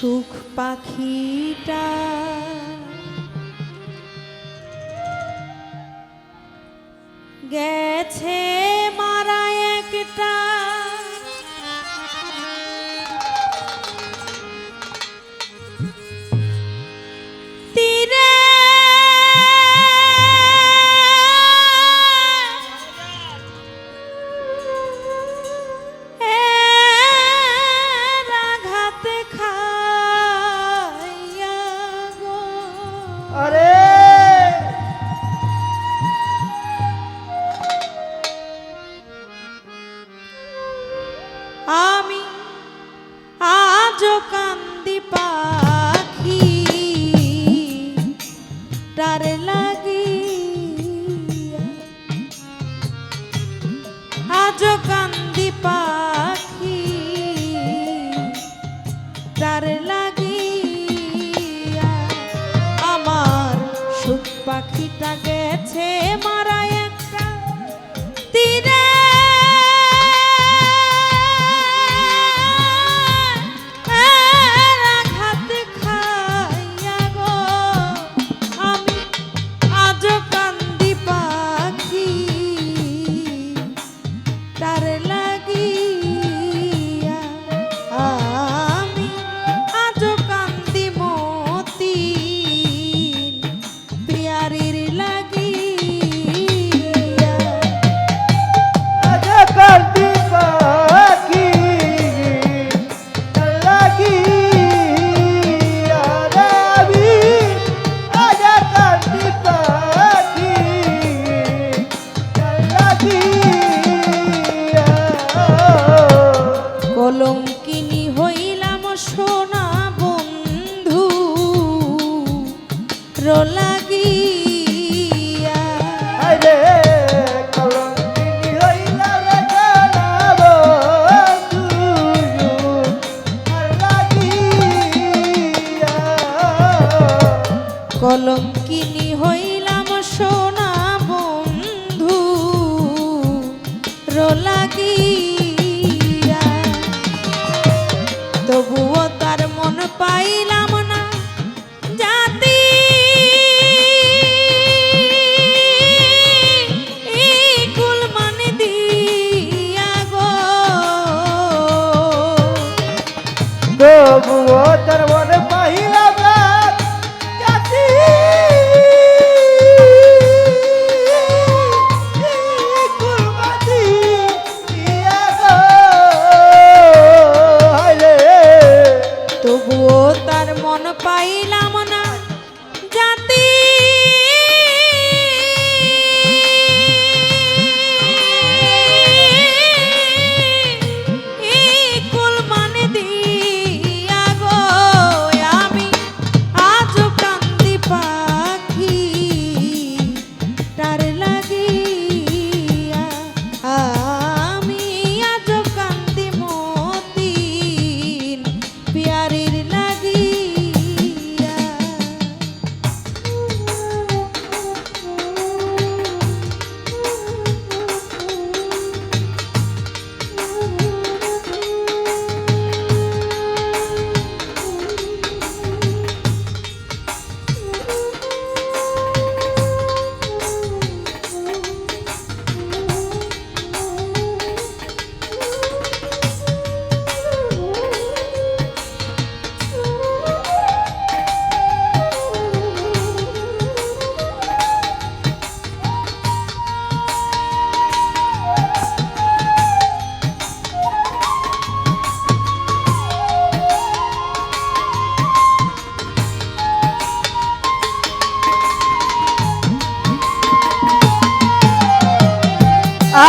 সুখ পাখিটা। গেছে পাখিটাকে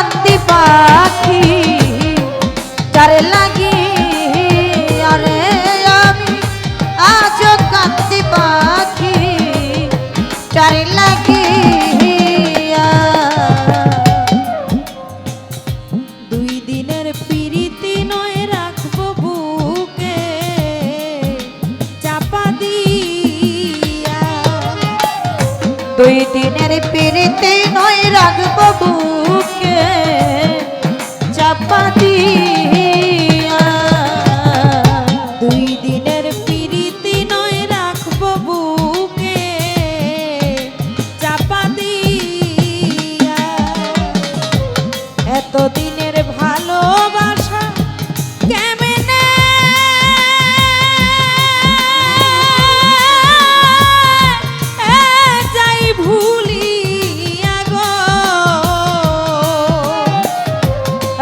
কান্দি পাখি তার লাগি আরে আমি আজ কান্দি পাখি তার লাগি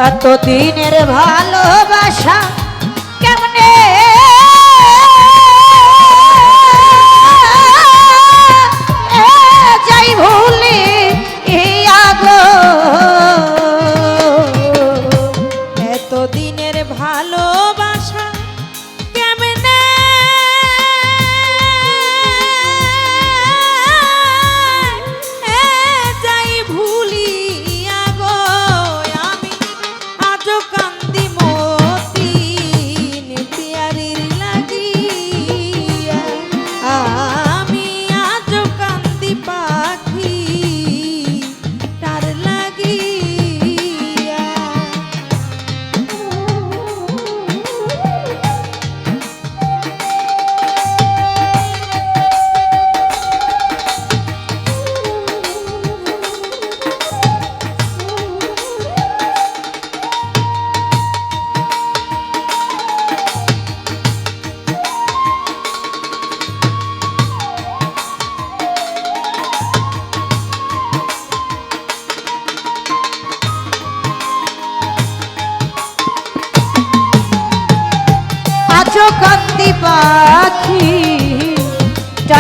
এত দিনের ভালোবাসা কেমনে? যাই ভুলি আগো। এত দিনের ভালোবাসা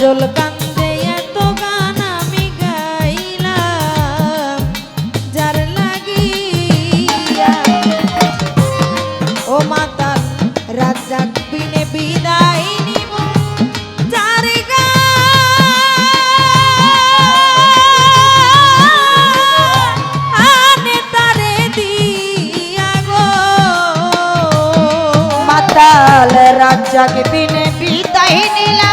কাজল কান্দে এত গান আমি গাইলাম। যার লাগিয়া ও মাতা রাজাক বিনে বিদায় নিব, যার আনে তারে দিয়া গো। মাতাল রাজাক বিদায় নিলাম।